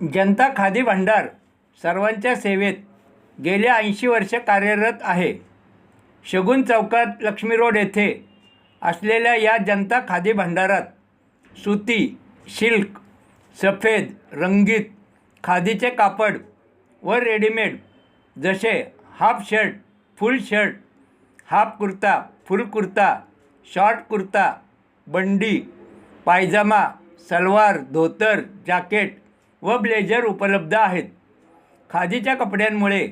जनता खादी भांडार सर्वांच्या सेवेत गेल्या ऐंशी वर्ष कार्यरत आहे. शगुन चौकात लक्ष्मी रोड येथे असलेल्या या जनता खादी भांडारात सुती शिल्क सफेद रंगीत खादीचे कापड व रेडीमेड जसे half shirt full shirt half kurta full kurta short kurta बंडी पायजमा सलवार धोतर जॅकेट व ब्लेझर उपलब्ध आहेत. खादीच्या कपड्यांमुळे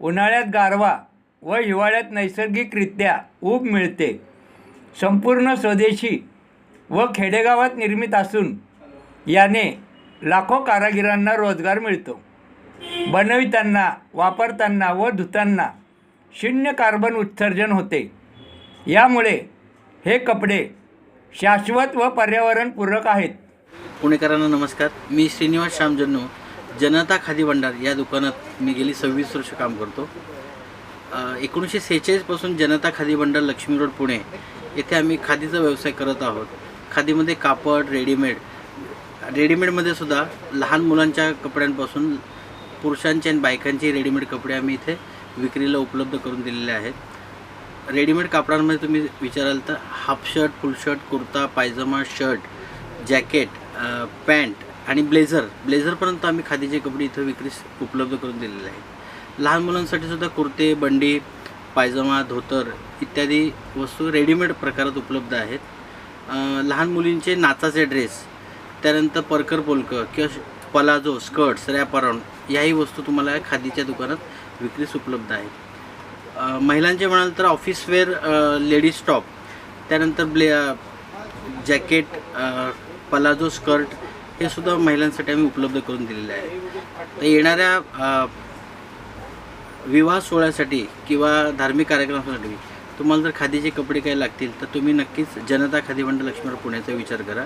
उन्हाळ्यात गारवा व हिवाळ्यात नैसर्गिकरित्या ऊब मिळते. संपूर्ण स्वदेशी व खेडेगावात निर्मित असून याने लाखो कारागिरांना रोजगार मिळतो. बनविताना वापरताना व धुताना शून्य कार्बन उत्सर्जन होते. यामुळे हे कपडे शाश्वत व पर्यावरणपूरक आहेत. पुणेकरांना नमस्कार. मी श्रीनिवास श्यामजन्नू जनता खादी भंडार या दुकानात मी गेली सव्वीस वर्ष काम करतो. एकोणीसशे सेहेचाळीसपासून जनता खादी भंडार लक्ष्मी रोड पुणे. येथे आम्ही खादीचा व्यवसाय करत आहोत. खादीमध्ये कापड रेडीमेड रेडीमेडमध्ये सुद्धा लहान मुलांच्या कपड्यांपासून पुरुषांचे आणि बायकांचे रेडीमेड कपडे आम्ही इथे विक्रीला उपलब्ध करून दिलेले आहेत. रेडीमेड कापडांमध्ये तुम्ही विचाराल तर half shirt full shirt kurta pajama shirt jacket pant आणि ब्लेझर. ब्लेझरपर्यंत आम्ही खादीचे कपडे इथं विक्रीस उपलब्ध करून दिलेले आहेत. लहान मुलांसाठी सुद्धा कुर्ते बंडी पायजमा धोतर इत्यादी वस्तू रेडीमेड प्रकारात उपलब्ध आहेत. लहान मुलींचे नाचाचे ड्रेस त्यानंतर परकर पोलकं किंवा पलाजो स्कर्ट्स रॅपराऊंड याही वस्तू तुम्हाला खादीच्या दुकानात विक्रीस उपलब्ध आहेत. महिलांचे म्हणाल तर ऑफिस वेअर लेडीज टॉप त्यानंतर ब्ले जॅकेट पलाजो स्कर्ट हे सुद्धा महिलांसाठी आम्ही उपलब्ध करून दिलेले आहे. तर येणाऱ्या विवाह सोहळ्यासाठी किंवा धार्मिक कार्यक्रमासाठी तुम्हाला जर खादीचे कपडे काही लागतील तर तुम्ही नक्कीच जनता खादी मंडळ लक्ष्मण पुण्याचा विचार करा.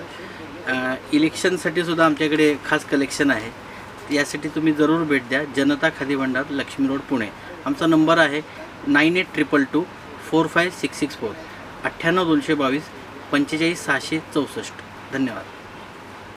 इलेक्शनसाठी सुद्धा आमच्याकडे खास कलेक्शन आहे. यासाठी तुम्ही जरूर भेट द्या. जनता खादी भंडार लक्ष्मी रोड पुणे. आमचा नंबर आहे nine eight triple two four five six six four अठ्ठ्याण्णव दोनशे बावीस पंचेचाळीस सहाशे चौसष्ट. धन्यवाद.